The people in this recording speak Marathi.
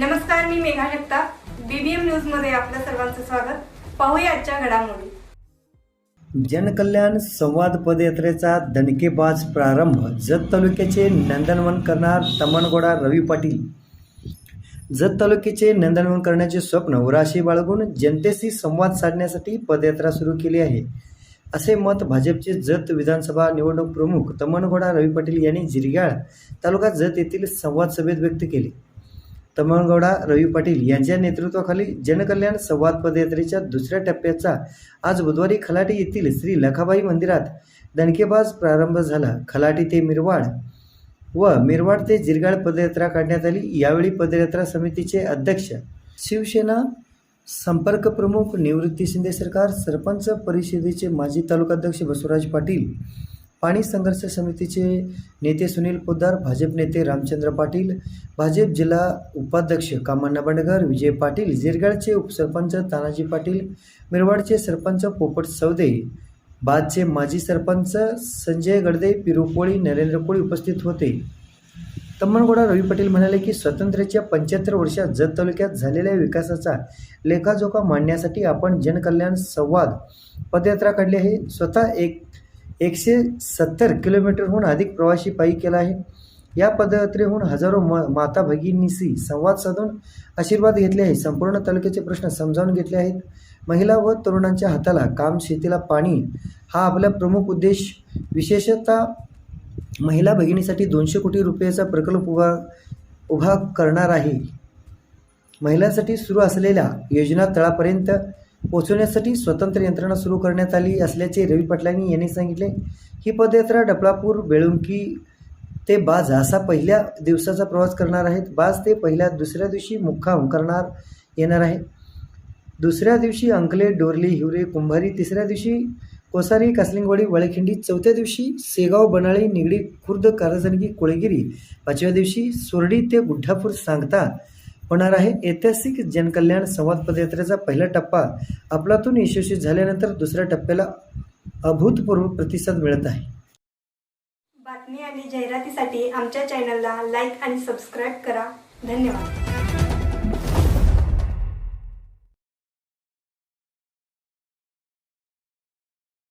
नमस्कार मी मेघा जगताप. बीबीएम न्यूजमध्ये आपलं सर्वांचं स्वागत. पाहूया आजच्या घडामोडी. जनकल्याण संवाद पदयात्रेचा दणकेबाज प्रारंभ. जत तालुक्याचे नंदनवन करणार तमनगोडा रवी पाटील. जत तालुक्याचे नंदनवन करण्याचे स्वप्न उराशी बाळगून जनतेशी संवाद साधण्यासाठी पदयात्रा सुरू केली आहे. असे मत भाजपचे जत विधानसभा निवडणूक प्रमुख तमनगोडा रवी पाटील यांनी जिरगाळ तालुका जत येथील संवाद सभेत व्यक्त केले. तमळगौडा रवी पाटील यांच्या नेतृत्वाखाली जनकल्याण संवाद पदयात्रेच्या दुसऱ्या टप्प्याचा आज बुधवारी खलाटी येथील श्री लखाबाई मंदिरात दणकेबाज प्रारंभ झाला. खलाटी ते मिरवाड व मिरवाड ते जिरगाळ पदयात्रा काढण्यात आली. यावेळी पदयात्रा समितीचे अध्यक्ष शिवसेना संपर्क प्रमुख निवृत्ती शिंदे सरकार सरपंच परिषदेचे माजी तालुकाध्यक्ष बसवराज पाटील पाणी संघर्ष समितीचे नेते सुनील पोद्दार भाजप नेते रामचंद्र पाटील भाजप जिल्हा उपाध्यक्ष कामण्णा बंडगर विजय पाटील जिरगाळचे उपसरपंच तानाजी पाटील मिरवाडचे सरपंच पोपट सौदे बादचे माजी सरपंच संजय गडदे पिरुपोळी नरेंद्र कोळी उपस्थित होते. तम्मनगोडा रवी पाटील म्हणाले की स्वातंत्र्याच्या पंच्याहत्तर वर्षात जत तालुक्यात झालेल्या विकासाचा लेखाजोखा मांडण्यासाठी आपण जनकल्याण संवाद पदयात्रा काढली आहे. स्वतः एक एकशे सत्तर किलोमीटरहून अधिक प्रवासी पायी केला आहे. या पदयात्रेहून हजारो म माता भगिनीशी संवाद साधून आशीर्वाद घेतले आहे. संपूर्ण तालुक्याचे प्रश्न समजावून घेतले आहेत. महिला व तरुणांच्या हाताला काम शेतीला पाणी हा आपला प्रमुख उद्देश. विशेषतः महिला भगिनीसाठी दोनशे कोटी रुपयाचा प्रकल्प उभा उभा करणार आहे. महिलांसाठी सुरू असलेल्या योजना तळापर्यंत पोहोचवण्यासाठी स्वतंत्र यंत्रणा सुरू करण्यात आली असल्याचे रवी पाटलांनी यांनी सांगितले. ही पदयात्रा डपळापूर बेळुंकी ते बाज असा पहिल्या दिवसाचा प्रवास करणार आहेत. बाज ते पहिल्या दुसऱ्या दिवशी मुक्काम करणार येणार आहे. दुसऱ्या दिवशी अंकले डोरली हिवरे कुंभारी तिसऱ्या दिवशी कोसारी कासलिंगवाडी वळखिंडी चौथ्या दिवशी सेगाव बनाळी निगडी खुर्द कारजनगी कोळगिरी पाचव्या दिवशी सोरडी ते गुड्ढापूर सांगता होणार आहे. ऐतिहासिक जनकल्याण संवाद पदयात्रेचा पहिला टप्पा आपलातून यशस्वी झाल्यानंतर दुसऱ्या टप्प्याला अभूतपूर्व प्रतिसाद मिळत आहे. बातमी आणि जाहिरातीसाठी आमच्या चॅनलला लाईक आणि सबस्क्राईब करा. धन्यवाद.